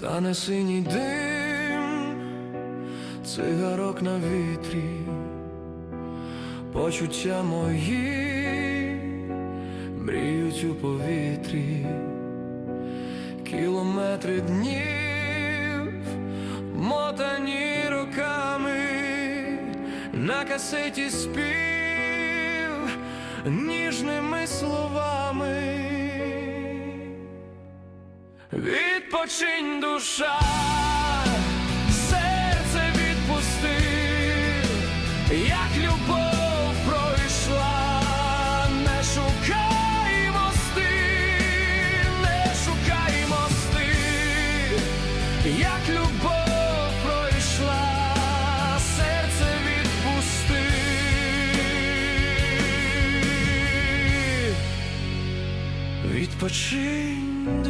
Та не синій дим, цигарок на вітрі, почуття мої мріють у повітрі, кілометри днів, мотані роками, на касеті спів ніжними словами. Відпочинь душа, серце відпусти, як любов пройшла, не шукай мости, не шукай мости, як любов пройшла, серце відпусти. Відпочинь